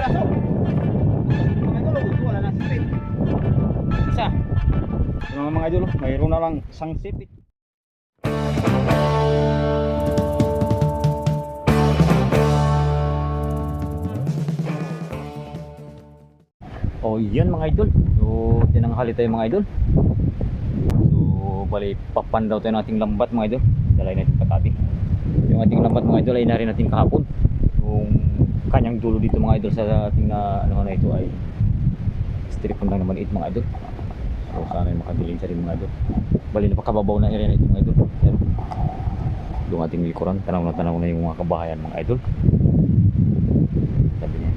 Isa. Yung mga idol, mayroon na lang isang sipit. Oh, yan mga idol. So, tinanghali tayo mga idol. So, bali, papandaw tayo ng ating lambat mga idol. Dalay natin patabi. Yung ating lambat mga idol ay narin natin kahapon. Yung kanyang dulo dito mga idol sa ating na ano na ito ay stripon lang naman ito mga idol. So, sana ay makabiling sa rin mga idol. Bali, napakababaw na area na ito mga idol. Yan. Yung ating likuran, tanaw na tanaw na yung mga kabahayan mga idol. Sabi niya.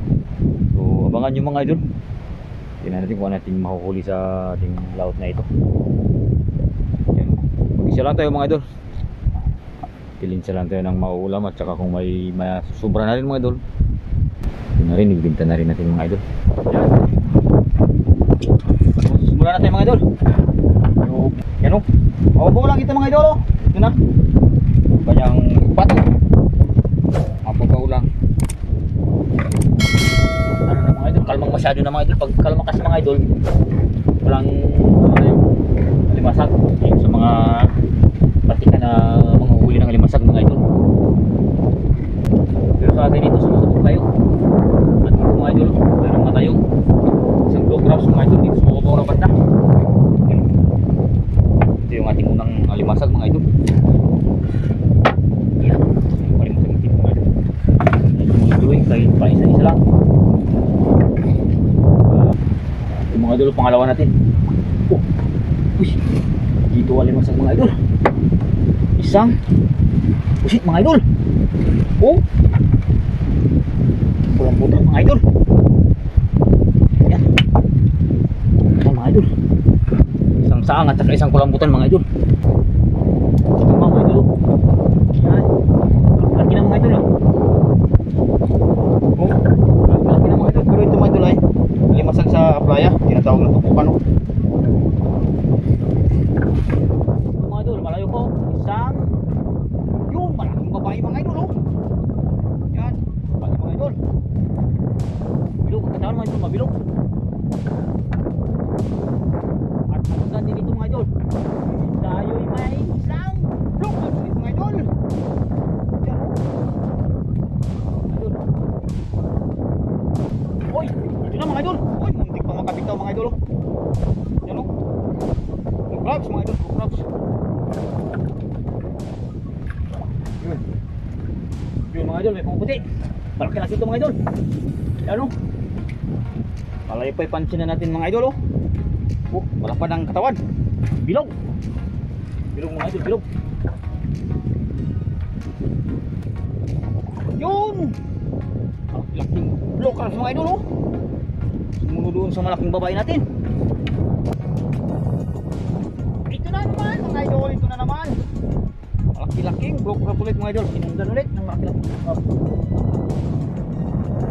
So, abangan nyo mga idol. Tingnan natin kung ano natin mahuhuli sa ating laut na ito. Yan. Mag-isa lang tayo mga idol. Pilinsa lang tayo ng mauulam at saka kung may, may sobra na rin mga idol. Yun na rin, ibinta na rin natin mga idol. Yan. Simula na tayo mga idol. Yan o. Mababaw lang kita mga idol o. Ito na. Kanyang pato. Mababaw lang ano na mga idol, kalmang masyado na mga idol. Pag kalma kasi mga idol, walang ano yung alimasag. Yung sa mga patikan na mga huli ng alimasag mga idol. Pero sa atin dito, sumusubok tayo. At dito mga idol, mayroon na tayong isang blow crabs mga idol dito sa mababaw na banda. Yan. Ito yung ating unang alimasag mga idol. Yan. Yung palimasag natin mga idol. Ito kahit pa isa-isa lang. Yung mga idol, pangalawa natin. Oh, uy, dito alimasag mga idol. Isang, usit mga idol. Oh, pulang puta mga idol. Yan. Yan mga idol. Isang saang at saka isang kulambutan mga idol. Ito mga idol. oh. Yan. Laki na mga idol. ah. Oh, laki na mga idol. Pero ito mga idol ay limasag sa playa. Tinatawag na tupukan. Oh. Ito mga idol, malayo ko. Isang yun, malaking babae mga idol. Oh. Yan, babae mga idol. Bilog, ang katawan mga idol, mabilog. At hanggang din ito mga idol. Tayo'y may isang blok ang sulit mga idol. Yan oh. Idol. Oy, ito na mga idol. Oy, muntik pa makabitaw mga idol. oh. Yan o. Yung crabs mga idol, yung crabs. Yun. Yun mga idol, may pumuputi. Malaki laki ito mga idol. Yan o. Palay pa ipansin na natin mga idol oh. Oh, malapad ang katawan. Bilog. Bilog mga idol, bilog. Yun! Laking blockers mga idol oh. Sumunod doon sa malaking babae natin. Ito na naman mga idol, ito na naman. Malaki-laking blockers ulit mga idol. Sinundan ulit ng malaki-laking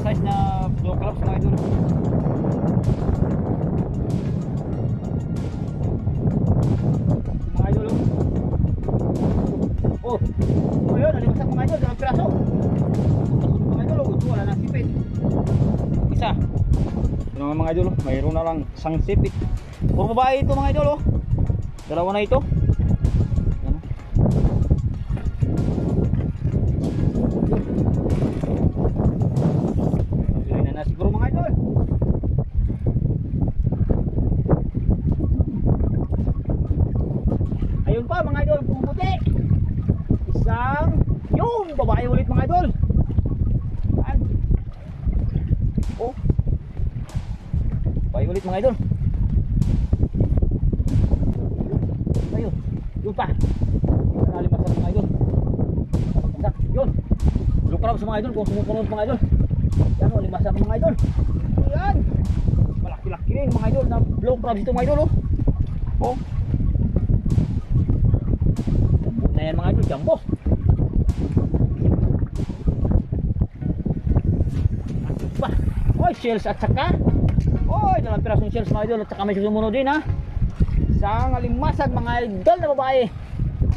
size na blow clubs mga idol. Mga idol. Oh. Oh, yun, alimasak mga idol, dalawang piraso. Mga idol, oh, ito wala nang sipit. Isa. Ito naman mga idol, oh, mayroon na lang isang sipit. Puro babae ito mga idol, oh. Dalawa na ito. Yan, oh. Pabili na na siguro mga idol. Ayun pa mga idol, pumuputi. Isang, yun, babae ulit mga idol. Yan. Oh. Babae ulit mga idol. Ayun, yun pa. Yun na limasan. Blue crabs mga idol, kung sumusunod mga idol. Yan o, limasag mga idol. Yan. Malaki-laki rin mga idol na blow crabs ito mga idol oh. Oh. Na yan mga idol, jumbo. Pa. Oy, shells at saka. Oy, dalawang pirasong shells mga idol at saka may sumunod din ha. Isang alimasag mga idol na babae.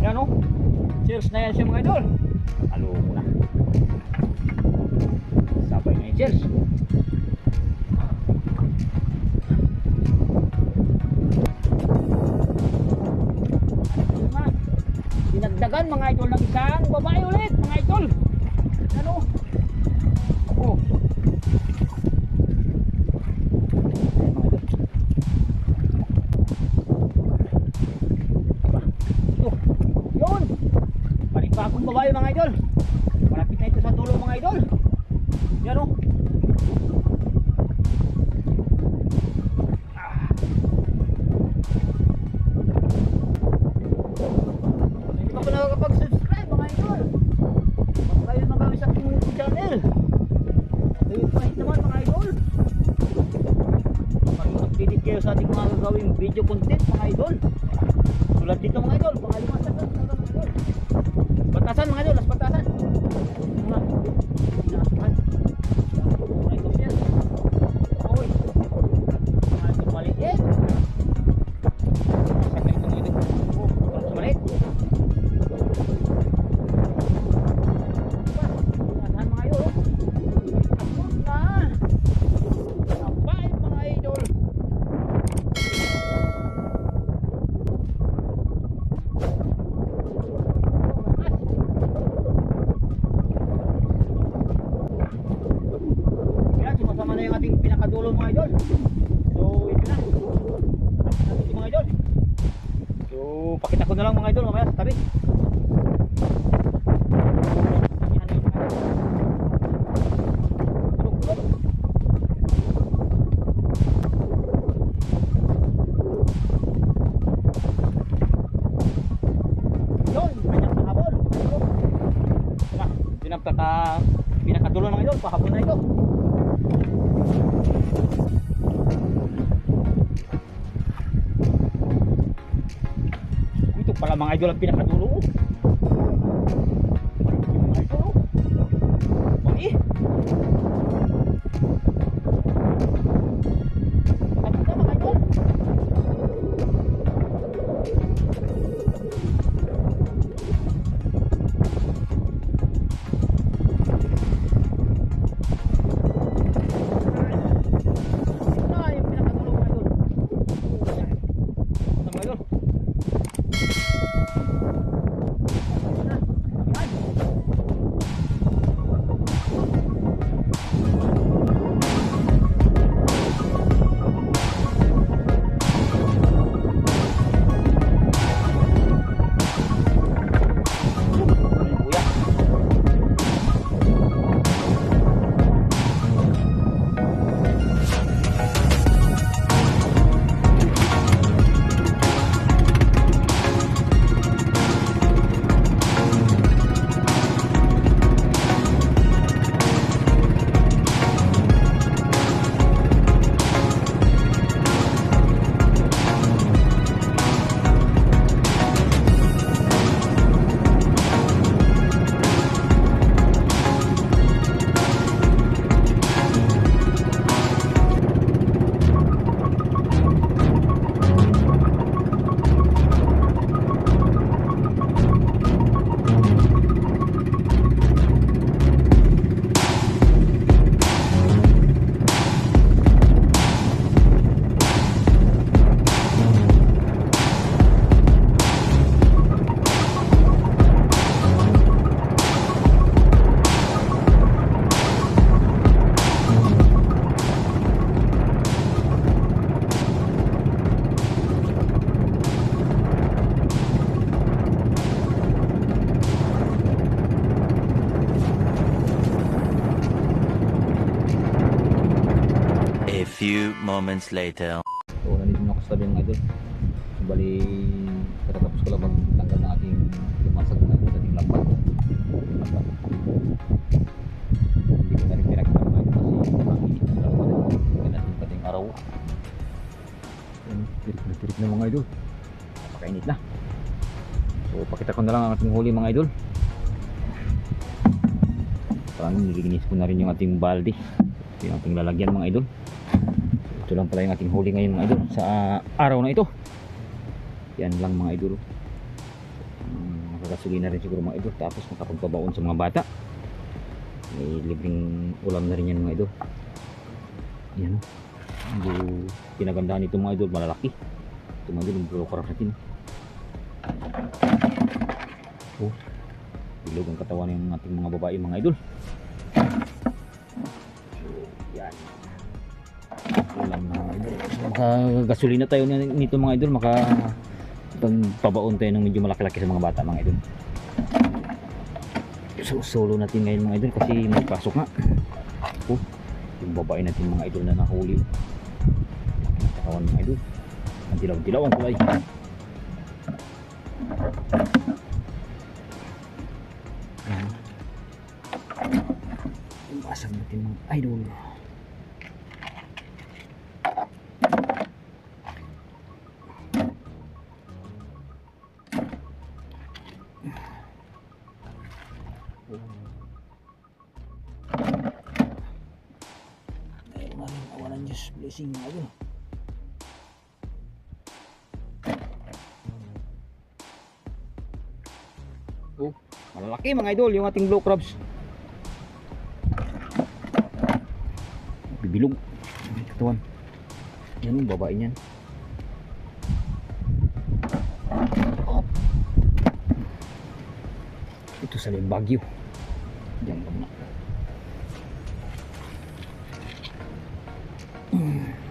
Yan o. Cheers na yan siya mga idol. Halo na. Sabay na yung cheers. Mga idol ng isang babae ulit mga idol. Ano? Oh. Gagawing video content mga idol. Tulad dito mga idol, mga pakita ko na lang mga idol mamaya sa tabi. Pala mga idol ang pinakadulo. moments later. So, nandito na ako sa sabi ng idol. So, bali, katatapos ko lang magtanggal ng ating lumasag ng idol sa ating lampad. Hindi ko na rin pinagtama ito kasi panginit ng lampad. Hindi natin pati yung araw. Tirik na tirik na mga idol. Napakainit na. So, pakita ko na lang ang ating huli mga idol. Parang nilinis ko na rin yung ating balde. Ito yung ating lalagyan mga idol. Ito lang pala yung ating huli ngayon mga idol sa araw na ito. Yan lang mga idol. Um, makakasulina rin siguro mga idol tapos makapagpabaon sa mga bata. May libreng ulam na rin yan mga idol. Yan. Medyo pinagandahan ito mga idol malalaki. Ito mga idol broker natin. Oh. Bilog ang katawan ng ating mga babae mga idol. So, yan. Ulam mga idol. So, tayo nito mga idol. Maka pagpabaon tayo ng medyo malaki-laki sa mga bata mga idol. So, solo natin ngayon mga idol kasi may pasok nga. Oh, yung babae natin mga idol na nahuli. Katawan mga idol. Ang dilaw-dilaw ang kulay. Ayan. Tumasag natin mga idol. Oh, malalaki mga idol yung ating blue crabs. Bibilog. Katawan. Yan yung babae niyan. Ito sa Limbagyo. Diyan ka muna. So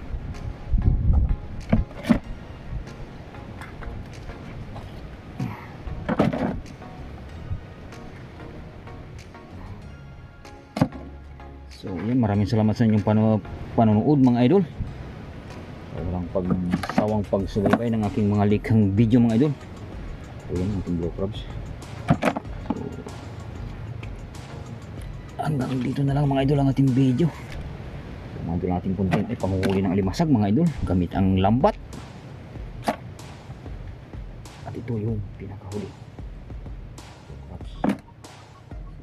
maraming salamat sa inyong pano panonood mga idol. Walang pagsawang pagsubaybay ng aking mga likhang video mga idol. So yan, ating blue crabs. Hanggang dito na lang mga idol ang ating video. So, mga idol ang ating content ay panguhuli ng alimasag mga idol gamit ang lambat. At ito yung pinakahuli.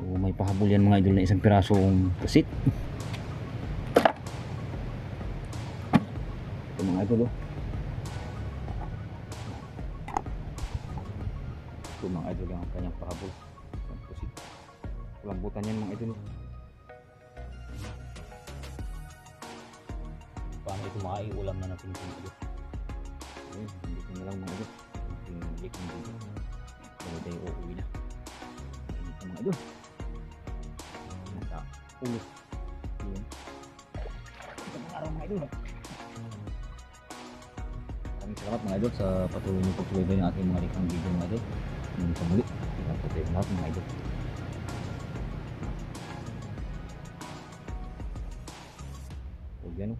So, may pahabol yan mga idol na isang pirasong pusit. Ito mga idol oh. Ito mga idol ang kanyang pahabol. Isang pusit. Lambutan yan mga idol. Paano ito maiulam na natin ito mga idol. Ayun, hindi ko na lang mga idol. Ating balik ng dito. Kaya tayo uuwi na. Ayun ito mga idol nasa ulo. Yun. Magandang araw mga idol. Salamat mga idol sa patuloy niyo pagsubaybay ng ating mga likhang video mga idol. Hanggang sa muli. Ingat po tayo lahat mga idol. O yan o.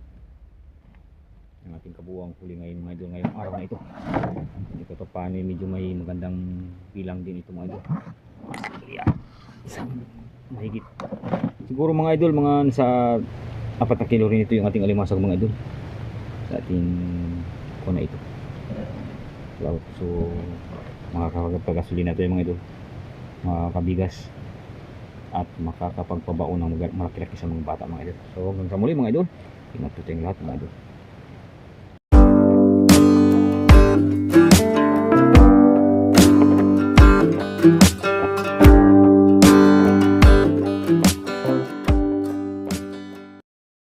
Ang ating kabuwang huli ngayon mga idol ngayong araw na ito. Ko to paano medyo may magandang bilang din ito mga idol. Isang mahigit siguro mga idol mga sa apat na kilo rin ito yung ating alimasag mga idol sa ating kuna ito so, so makakapagpagasolina tayo mga idol makakabigas at makakapagpabaon ng malaki-laki sa mga bata mga idol. So hanggang sa muli mga idol. Ingat po tayong lahat mga idol